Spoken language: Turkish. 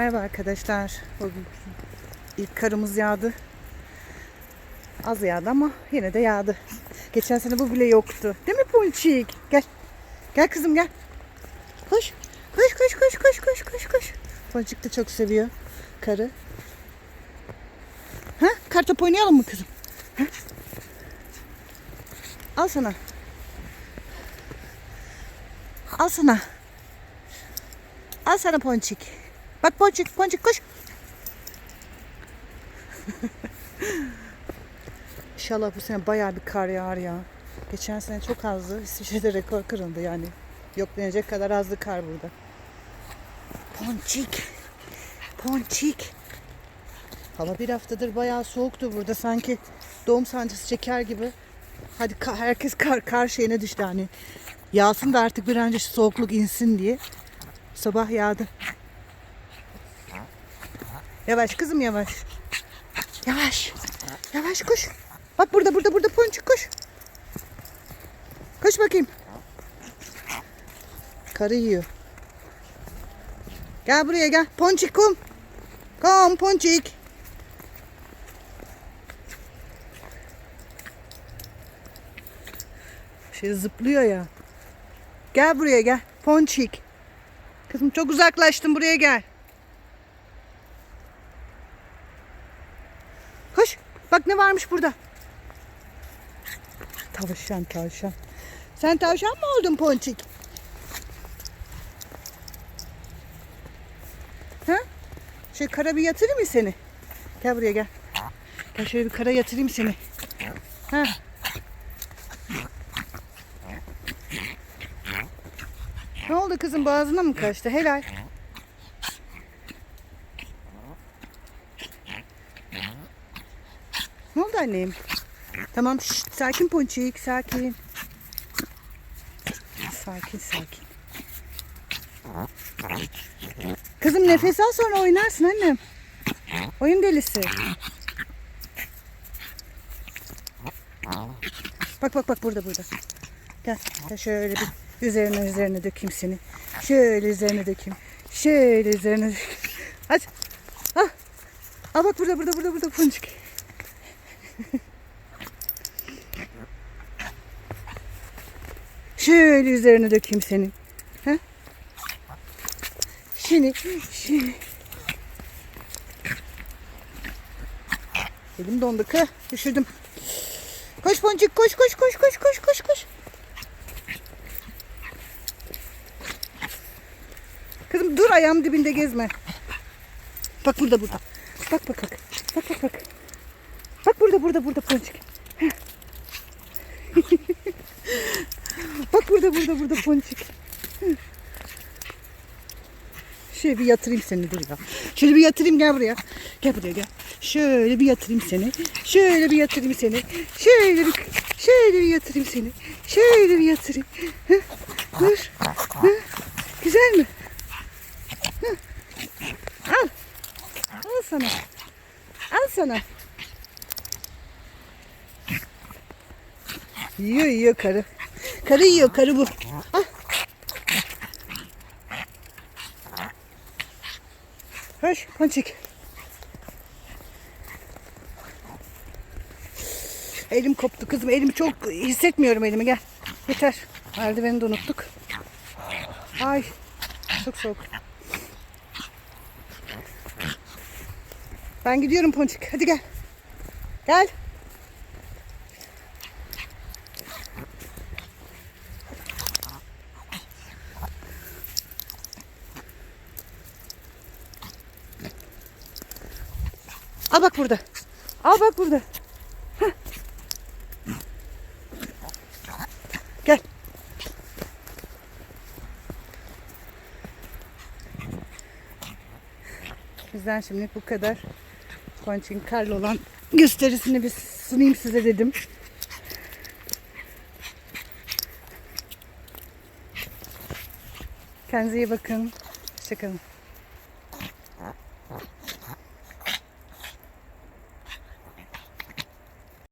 Merhaba arkadaşlar. Bugün ilk karımız yağdı. Az yağdı ama yine de yağdı. Geçen sene bu bile yoktu. Değil mi Ponçik? Gel. Gel kızım gel. Koş. Koş koş koş koş koş koş koş. Ponçik de çok seviyor karı. Ha? Kartop oynayalım mı kızım? Ha? Al sana. Al sana. Al sana Ponçik. Bak Ponçik, Ponçik koş. İnşallah bu sene bayağı bir kar yağar ya. Geçen sene çok azdı. İsviçre'de rekor kırıldı yani. Yok denecek kadar azdı kar burada. Ponçik. Ponçik. Hava bir haftadır bayağı soğuktu burada. Sanki doğum sancısı çeker gibi. Hadi ka- herkes kar, kar şeyine düştü hani. Yağsın da artık bir an önce soğukluk insin diye. Sabah yağdı. Yavaş kızım yavaş. Yavaş. Yavaş koş. Bak burada burada burada ponçik koş. Koş bakayım. Karı yiyor. Gel buraya gel. Ponçik kum. Kom ponçik. Şey zıplıyor ya. Gel buraya gel. Ponçik. Kızım çok uzaklaştın buraya gel. Koş. Bak ne varmış burada. Tavşan tavşan. Sen tavşan mı oldun Ponçik? Ha? Şöyle kara bir yatırayım mı seni? Gel buraya gel. Gel şöyle bir kara yatırayım seni. Ha? Ne oldu kızım boğazına mı kaçtı? Helal. Ne oldu annem? Tamam şşt, sakin ponçik sakin. Sakin sakin. Kızım nefes al sonra oynarsın annem. Oyun delisi. Bak bak bak burada burada. Gel, gel şöyle bir üzerine üzerine dökeyim seni. Şöyle üzerine dökeyim. Şöyle üzerine dökeyim. Hadi. Ah. Al bak burada burada burada burada ponçik. Şöyle üzerine dökeyim senin. Ha? Şimdi, şimdi. Elim dondu kı. Düşürdüm. Koş Boncuk koş koş koş koş koş koş koş. Kızım dur ayağım dibinde gezme. Bak burada burada. Bak bak bak. Bak bak bak. Bak burada burada burada. Heh. bak burada burada burada. Heh. Şöyle bir yatırayım seni dur ya. Şöyle bir yatırayım gel buraya. Gel buraya gel. Şöyle bir yatırayım seni. Şöyle bir yatırayım seni. Şöyle bir şöyle bir yatırayım seni. Şöyle bir yatırayım. Hı? Dur. Hı? Güzel mi? Hı? Al. Al sana. Al sana. Yiyor yiyor karı. Karı yiyor karı bu. Al. Hoş ponçik. Elim koptu kızım. Elimi çok hissetmiyorum elimi gel. Yeter. Merdiveni de unuttuk. Ay. Çok soğuk. Ben gidiyorum ponçik. Hadi gel. Gel. Al bak burada. Al bak burada. Hah. Gel. Bizden şimdi bu kadar. Ponçin karlı olan gösterisini bir sunayım size dedim. Kendinize iyi bakın. Hoşçakalın.